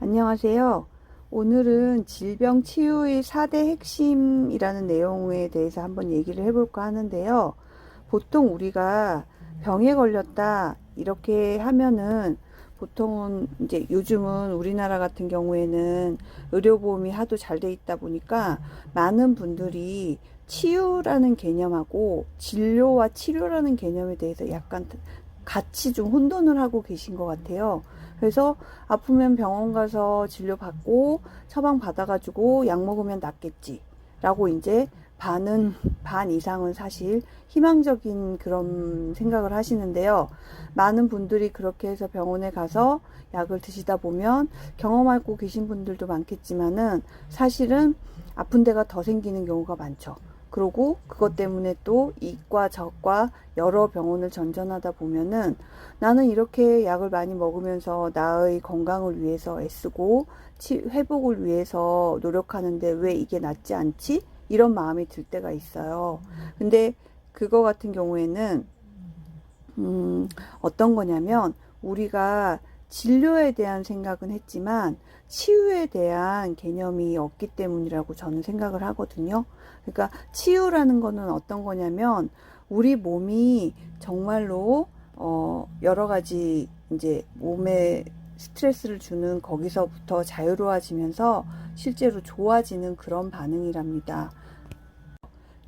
안녕하세요. 오늘은 질병 치유의 4대 핵심이라는 내용에 대해서 한번 얘기를 해볼까 하는데요. 보통 우리가 병에 걸렸다 이렇게 하면은 보통은 이제 요즘은 우리나라 같은 경우에는 의료보험이 하도 잘 돼 있다 보니까 많은 분들이 치유라는 개념하고 진료와 치료라는 개념에 대해서 약간 같이 좀 혼돈을 하고 계신 것 같아요. 그래서 아프면 병원 가서 진료받고 처방 받아가지고 약 먹으면 낫겠지. 라고 이제 반은, 반 이상은 사실 희망적인 그런 생각을 하시는데요. 많은 분들이 그렇게 해서 병원에 가서 약을 드시다 보면 경험하고 계신 분들도 많겠지만은 사실은 아픈 데가 더 생기는 경우가 많죠. 그러고 그것 때문에 또 이과 저과 여러 병원을 전전하다 보면은 나는 이렇게 약을 많이 먹으면서 나의 건강을 위해서 애쓰고 치, 회복을 위해서 노력하는데 왜 이게 낫지 않지? 이런 마음이 들 때가 있어요. 근데 그거 같은 경우에는 음, 어떤 거냐면 우리가 진료에 대한 생각은 했지만 치유에 대한 개념이 없기 때문이라고 저는 생각을 하거든요. 그러니까 치유라는 거는 어떤 거냐면 우리 몸이 정말로 어 여러 가지 이제 몸에 스트레스를 주는 거기서부터 자유로워지면서 실제로 좋아지는 그런 반응이랍니다.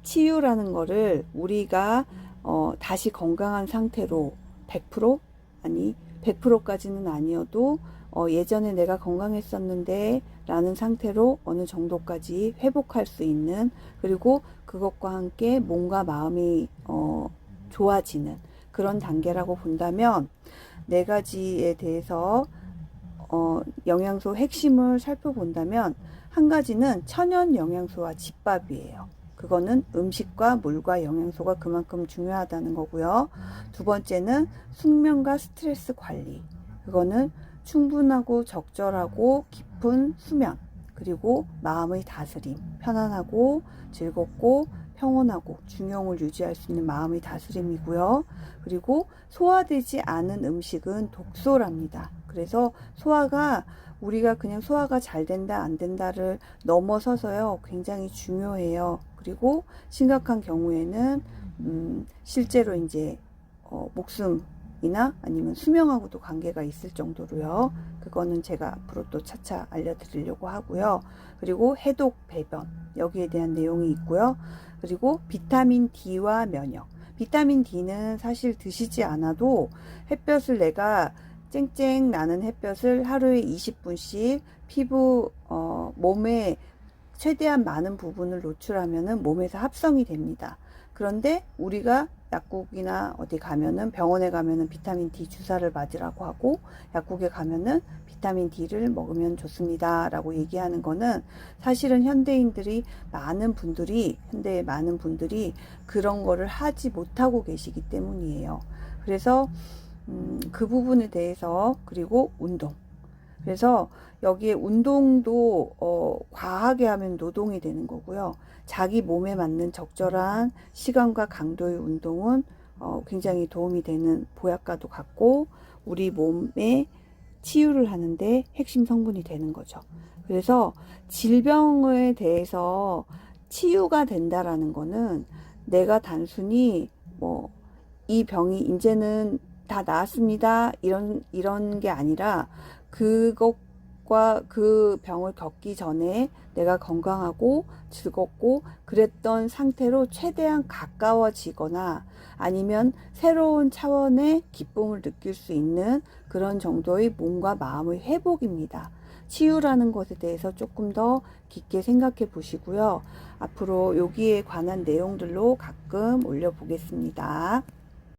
치유라는 거를 우리가 어 다시 건강한 상태로 100% 아니 100%까지는 아니어도 어, 예전에 내가 건강했었는데 라는 상태로 어느 정도까지 회복할 수 있는 그리고 그것과 함께 몸과 마음이 어, 좋아지는 그런 단계라고 본다면 네 가지에 대해서 어, 영양소 핵심을 살펴본다면 한 가지는 천연 영양소와 집밥이에요. 그거는 음식과 물과 영양소가 그만큼 중요하다는 거고요. 두 번째는 숙면과 스트레스 관리. 그거는 충분하고 적절하고 깊은 수면. 그리고 마음의 다스림. 편안하고 즐겁고 평온하고 중용을 유지할 수 있는 마음의 다스림이고요. 그리고 소화되지 않은 음식은 독소랍니다. 그래서 소화가 우리가 그냥 소화가 잘 된다 안 된다를 넘어서서요 굉장히 중요해요. 그리고 심각한 경우에는 음, 실제로 이제 어, 목숨이나 아니면 수명하고도 관계가 있을 정도로요. 그거는 제가 앞으로 또 차차 알려드리려고 하고요. 그리고 해독 배변 여기에 대한 내용이 있고요. 그리고 비타민 D와 면역. 비타민 D는 사실 드시지 않아도 햇볕을 내가 쨍쨍 나는 햇볕을 하루에 20분씩 피부 어, 몸에 최대한 많은 부분을 노출하면은 몸에서 합성이 됩니다. 그런데 우리가 약국이나 어디 가면은 병원에 가면은 비타민 D 주사를 맞으라고 하고 약국에 가면은 비타민 D를 먹으면 좋습니다라고 얘기하는 거는 사실은 현대인들이 많은 분들이 현대의 많은 분들이 그런 거를 하지 못하고 계시기 때문이에요. 그래서 음, 그 부분에 대해서 그리고 운동 그래서 여기에 운동도 어, 과하게 하면 노동이 되는 거고요. 자기 몸에 맞는 적절한 시간과 강도의 운동은 어, 굉장히 도움이 되는 보약과도 같고 우리 몸에 치유를 하는데 핵심 성분이 되는 거죠. 그래서 질병에 대해서 치유가 된다라는 거는 내가 단순히 뭐 이 병이 이제는 다 나았습니다. 이런 이런 게 아니라 그것과 그 병을 겪기 전에 내가 건강하고 즐겁고 그랬던 상태로 최대한 가까워지거나 아니면 새로운 차원의 기쁨을 느낄 수 있는 그런 정도의 몸과 마음의 회복입니다. 치유라는 것에 대해서 조금 더 깊게 생각해 보시고요. 앞으로 여기에 관한 내용들로 가끔 올려보겠습니다.